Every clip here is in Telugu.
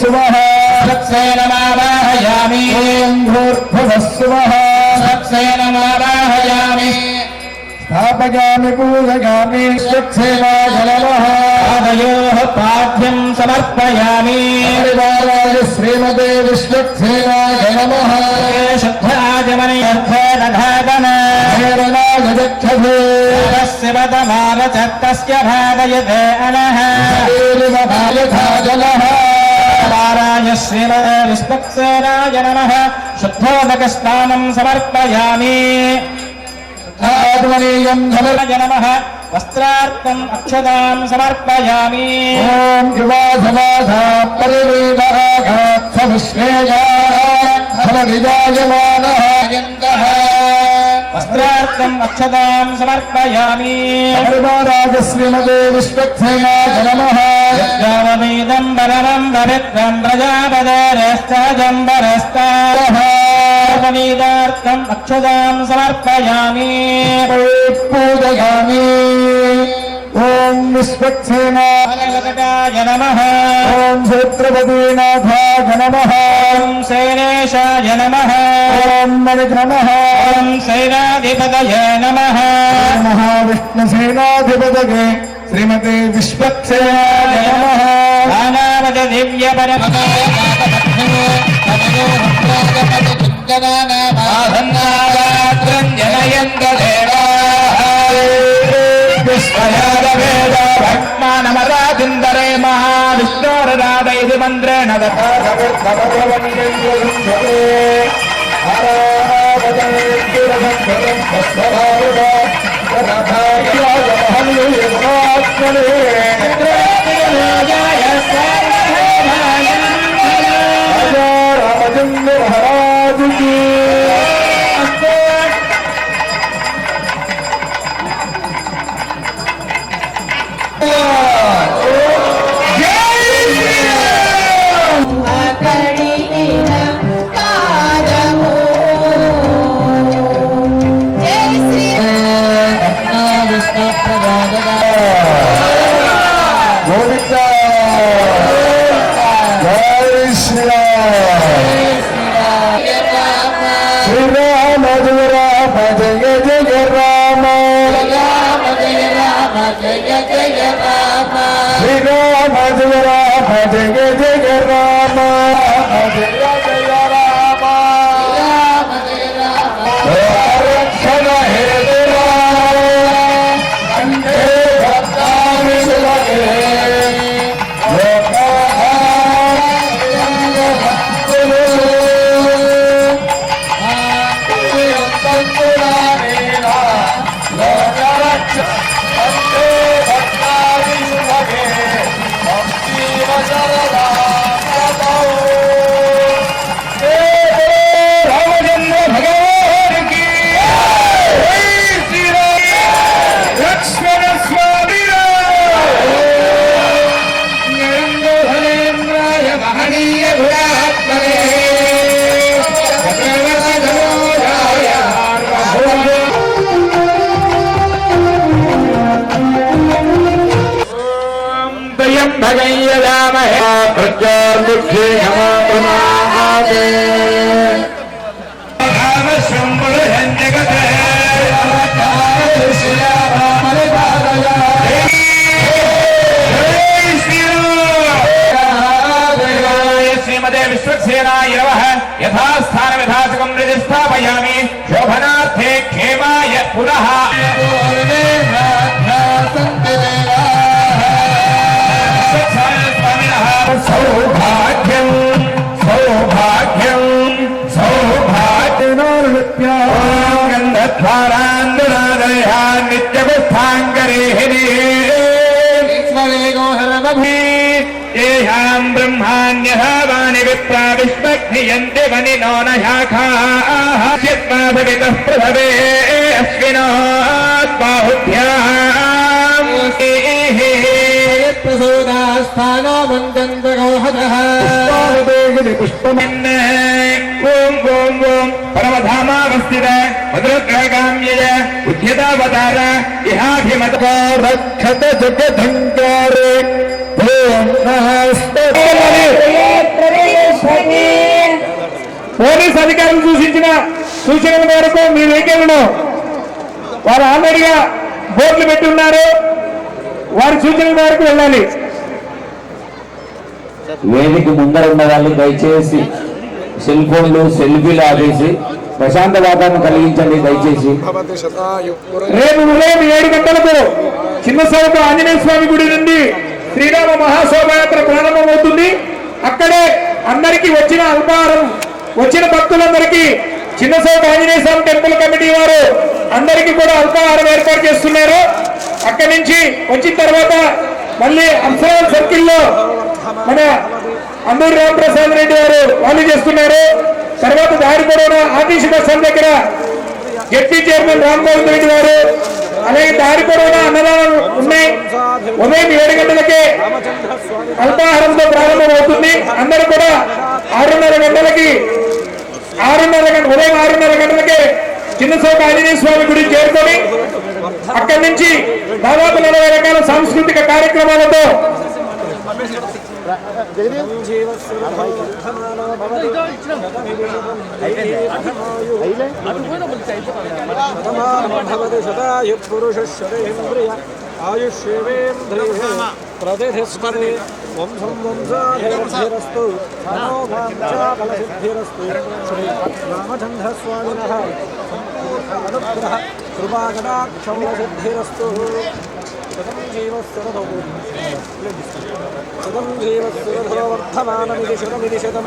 शिवः सत्सेनमावाहयामि। भूर्भुवः शिवः सत्सेनमावाहयामि। स्थापयामि पूजयामि यक्षेवाजलवः पादयोः पाद्यम् समर्पयामि। परिवाराय श्रीमते विश्वक्षेवाय नमः शुद्धाजमनिर्थदधादनैरनायदक्षभे शिवतमावचत्तस्य भावयते अनः। भायथा जलः श्रीमदविष्पक्सेनाय नमः। शुद्धोदकस्नानम् समर्पयामि शुद्धाध्वनीयम् जलय नमः वस्त्रार्थम् अक्षताम् समर्पयामि। ॐ श्रीमदे विश्वक्सेनाय नमः। यद्गावमीदम्बरम् दरिद्रम् प्रजापदेरश्चम्बरस्ताः मीदार्थम् अक्षुदाम् समर्पयामि। पूजयामि। ॐ निष्पक्षेणाय नमः। ॐ सूत्रपतीनाथाय नमः। ॐ सेनेशाय नमः। ॐ मणिक्रमः ॐ सेनाधिपतये नमः। महाविष्णुसेनाधिपतये। श्रीमते विश्वक्सेनाय नमः नानावद दिव्यपरम जनयन्त विस्मयादवेदाभक्मानमराजिन्दरे महाविष्णोरराध इति मन्त्रेण Hallelujah. ভজগে Jai Hanuman Mahadev. लीयन्ति वनिनो न शाखाः यत्माधवितः पृथवे अस्मिनात्बाहुभ्याम् प्रसूदास्थानो मन्दन्तगोहतः पुष्पमन् ओम् ओम् ओम् परमधामावस्थित मधुरग्रगाम्यय बुद्ध्यतावतार इहाभिमतो। रक्षत जगधङ्कारे ओम् नः పోలీస్ అధికారులు సూచించిన సూచనల మేరకు మీ వెహికల్ను వారు ఆల్రెడీగా బోర్డులు పెట్టి ఉన్నారు. వారి సూచనల మేరకు వెళ్ళాలి. వేదిక ముందర ఉన్న వాళ్ళు దయచేసి సెల్ ఫోన్లు సెల్ఫీలు ఆపేసి ప్రశాంత వాతావరణం కలిగించండి దయచేసి. రేపు ఉదయం ఏడు గంటలకు చిన్న సౌక ఆంజనేయ స్వామి గుడి నుండి శ్రీరామ మహాశోభయాత్ర ప్రారంభమవుతుంది. అక్కడే అందరికీ వచ్చిన అల్పాహారం వచ్చిన భక్తులందరికీ చిన్న సౌక ఆంజనేయ స్వామి టెంపుల్ కమిటీ వారు అందరికీ కూడా అల్పాహారం ఏర్పాటు చేస్తున్నారు. అక్కడి నుంచి వచ్చిన తర్వాత మళ్ళీ అప్సరా సర్కిల్లో మన అందూరి రామప్రసాద్ రెడ్డి గారు వాళ్ళు చేస్తున్నారు. తర్వాత దారి పొడవున ఆర్టీసీ బస్టాండ్ దగ్గర జడ్పీ చైర్మన్ రామ్ గోవింద్ రెడ్డి గారు అలాగే దారి పొడవునా అన్నదానాలు ఉన్నాయి. ఉదయం ఏడు గంటలకే అల్పాహారంతో ప్రారంభమవుతుంది. అందరూ కూడా ఆరున్నర గంటలకి ఆరున్నర గంట ఉదయం ఆరున్నర గంటలకే చిన్న సోక ఆంజనేయ స్వామి గుడి చేరుకొని అక్కడి నుంచి దాదాపు నలభై రకాల సాంస్కృతిక కార్యక్రమాలతో భవతి ఆయుష్యేంద్రియ ప్రతిష్టతే వంశం వంశాభివృద్ధిరస్తు మనోభాంచాఫలసిద్ధిరస్తు శ్రీరామచంద్రస్వామిన సంపూర్ణ అనుగ్రహ కృపాకటాక్షమసిద్ధిరస్తు శతం జీవస్సురథో శతం జీవస్సురథో వర్ధమానమిది శతమిది శతం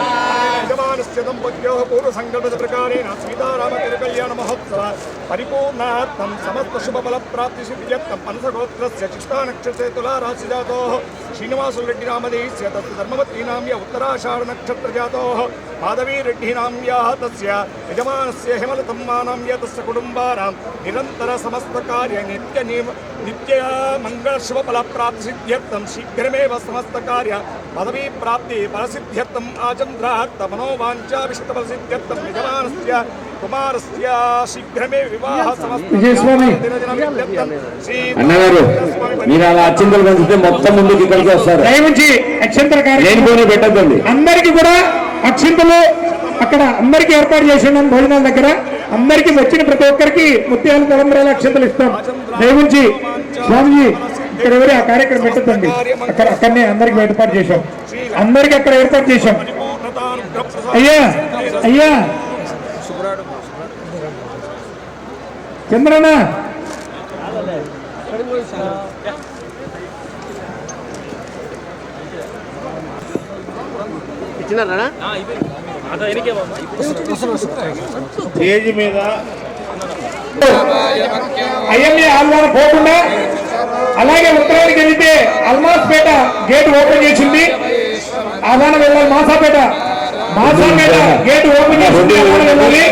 पुनश्च दम्पत्योः पूर्वसङ्घटितप्रकारेण सीतारामतिरुकल्याणमहोत्सवात् परिपूर्णार्थं समस्तशुभफलप्राप्तिसिद्ध्यर्थं पनसगोत्रस्य चिष्टानक्षत्रे तुलाराशिजातोः श्रीनिवासरेड्डिनामधीस्य तस्य धर्मवत्रीनाम्य उत्तराषाढनक्षत्रजातोः, माधवीरेड्डिनाम्याः तस्य यजमानस्य हेमलतम्मानाम्य तस्य कुटुम्बानां निरन्तरसमस्तकार्यनित्यनियम नित्या शीघ्रमेव समस्तकार्य पदवीप्राप्ति फलसिद्ध्यर्थम् आचन्द्रार्थमनोवान् యజమానస్య కుమారస్య శీఘ్రమే వివాహ. అన్నగారు మీరు అలా అచ్చింతలు పంచితే మొత్తం ముందుకు ఇక్కడికి వస్తారు. దయవుంచి కార్యక్రమం లేనిపోని పెట్టద్దండి. అందరికీ కూడా అక్షింతలు అక్కడ అందరికీ ఏర్పాటు చేసి ఉన్నాం భోజనాల దగ్గర అందరికీ వచ్చిన ప్రతి ఒక్కరికి ముత్యాల తలంబరాల అక్షంతలు ఇస్తాం. దయవుంచి స్వామిజీ ఇక్కడ ఎవరు ఆ కార్యక్రమం పెట్టద్దండి. అక్కడ అక్కడనే అందరికి ఏర్పాటు చేశాం. అందరికి అక్కడ ఏర్పాటు చేశాం. అయ్యా అయ్యా. చంద్రనా స్టేజ్ మీద. ఐఎంఏ ఆల్వాన పోకుండా అలాగే ఉత్తరానికి వెళ్తే అల్మాస్పేట గేట్ ఓపెన్ చేసింది. ఆదాన వెళ్ళాలి మాసాపేట. మాసాపేట గేట్ ఓపెన్ చేసింది ఆదాన వెళ్ళాలి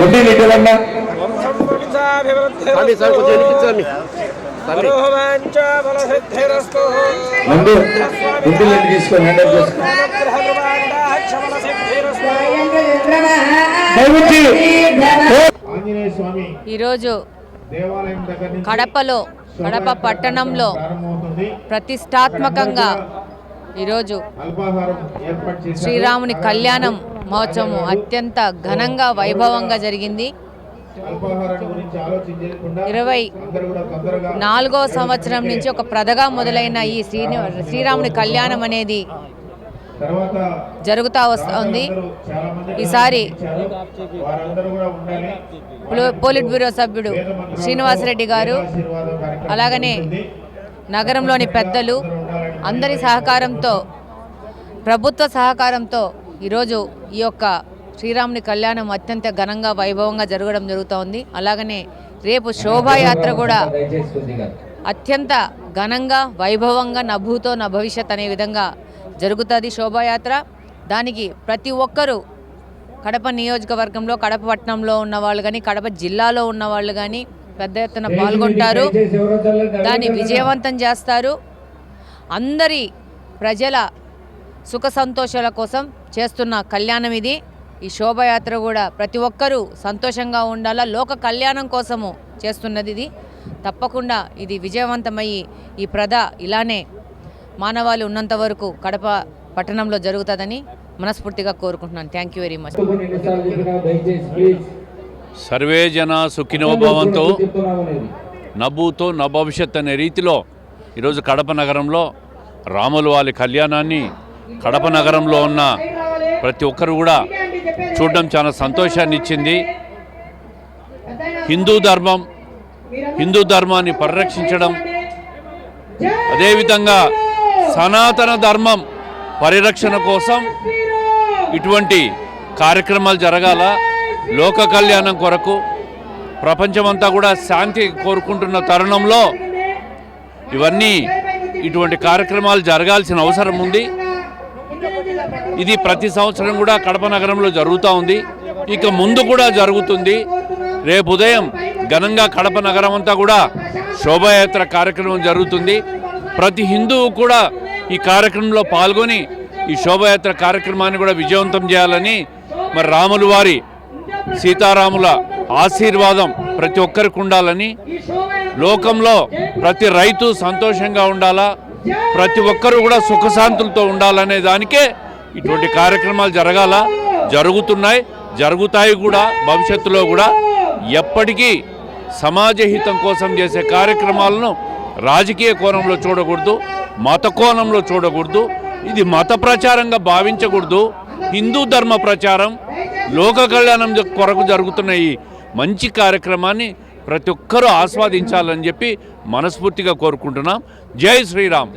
గుడ్డి నిడ్డలన్నా ముందు గుడ్డి తీసుకొని హ్యాండ్ దయవుంచి ఆంజనేయ స్వామి. ఈరోజు దేవాలయం దగ్గర నుంచి కడపలో కడప పట్టణంలో ప్రతిష్టాత్మకంగా ఈరోజు శ్రీరాముని కళ్యాణం మహోత్సవం అత్యంత ఘనంగా వైభవంగా జరిగింది. ఇరవై నాలుగో సంవత్సరం నుంచి ఒక ప్రథగా మొదలైన ఈ శ్రీని శ్రీరాముని కళ్యాణం అనేది జరుగుతూ వస్తుంది ఈసారి పోలిట్ బ్యూరో సభ్యుడు శ్రీనివాసరెడ్డి గారు అలాగనే నగరంలోని పెద్దలు అందరి సహకారంతో ప్రభుత్వ సహకారంతో ఈరోజు ఈ యొక్క శ్రీరాముని కళ్యాణం అత్యంత ఘనంగా వైభవంగా జరగడం జరుగుతోంది. అలాగనే రేపు శోభాయాత్ర కూడా అత్యంత ఘనంగా వైభవంగా నభూతో నా భవిష్యత్ అనే విధంగా జరుగుతుంది శోభాయాత్ర. దానికి ప్రతి ఒక్కరూ కడప నియోజకవర్గంలో కడప పట్టణంలో ఉన్న వాళ్ళు కానీ కడప జిల్లాలో ఉన్న వాళ్ళు కానీ పెద్ద ఎత్తున పాల్గొంటారు. దాన్ని విజయవంతం చేస్తారు. అందరి ప్రజల సుఖ సంతోషాల కోసం చేస్తున్న కళ్యాణం ఇది. ఈ శోభయాత్ర కూడా ప్రతి ఒక్కరూ సంతోషంగా ఉండాలా? లోక కళ్యాణం కోసము చేస్తున్నది ఇది. తప్పకుండా ఇది విజయవంతమయ్యి ఈ ప్రద ఇలానే మానవాళి ఉన్నంత వరకు కడప పట్టణంలో జరుగుతుందని మనస్ఫూర్తిగా కోరుకుంటున్నాను. థ్యాంక్ యూ వెరీ మచ్ సర్వే జన సుఖినో భవంతో. చెప్తున్నాం అనేది నభూతో నభవిష్యత్ అనే రీతిలో ఈరోజు కడప నగరంలో రాముల వారి కళ్యాణాన్ని కడప నగరంలో ఉన్న ప్రతి ఒక్కరు కూడా చూడడం చాలా సంతోషాన్ని ఇచ్చింది. హిందూ ధర్మం హిందూ ధర్మాన్ని పరిరక్షించడం అదేవిధంగా సనాతన ధర్మం పరిరక్షణ కోసం ఇటువంటి కార్యక్రమాలు జరగాల. లోక కళ్యాణం కొరకు ప్రపంచమంతా కూడా శాంతి కోరుకుంటున్న తరుణంలో ఇవన్నీ ఇటువంటి కార్యక్రమాలు జరగాల్సిన అవసరం ఉంది. ఇది ప్రతి సంవత్సరం కూడా కడప నగరంలో జరుగుతూ ఉంది. ఇక ముందు కూడా జరుగుతుంది. రేపు ఉదయం ఘనంగా కడప నగరం అంతా కూడా శోభాయాత్ర కార్యక్రమం జరుగుతుంది. ప్రతి హిందువు కూడా ఈ కార్యక్రమంలో పాల్గొని ఈ శోభాయాత్ర కార్యక్రమాన్ని కూడా విజయవంతం చేయాలని మరి రాములు వారి సీతారాముల ఆశీర్వాదం ప్రతి ఒక్కరికి ఉండాలని లోకంలో ప్రతి రైతు సంతోషంగా ఉండాలా ప్రతి ఒక్కరూ కూడా సుఖశాంతులతో ఉండాలనే దానికే ఇటువంటి కార్యక్రమాలు జరగాల జరుగుతున్నాయి జరుగుతాయి కూడా భవిష్యత్తులో కూడా. ఎప్పటికీ సమాజ హితం కోసం చేసే కార్యక్రమాలను రాజకీయ కోణంలో చూడకూడదు మత కోణంలో చూడకూడదు. ఇది మత ప్రచారంగా భావించకూడదు. హిందూ ధర్మ ప్రచారం లోక కళ్యాణం కొరకు జరుగుతున్న ఈ మంచి కార్యక్రమాన్ని ప్రతి ఒక్కరూ ఆస్వాదించాలని చెప్పి మనస్ఫూర్తిగా కోరుకుంటున్నాం. జై శ్రీరామ్.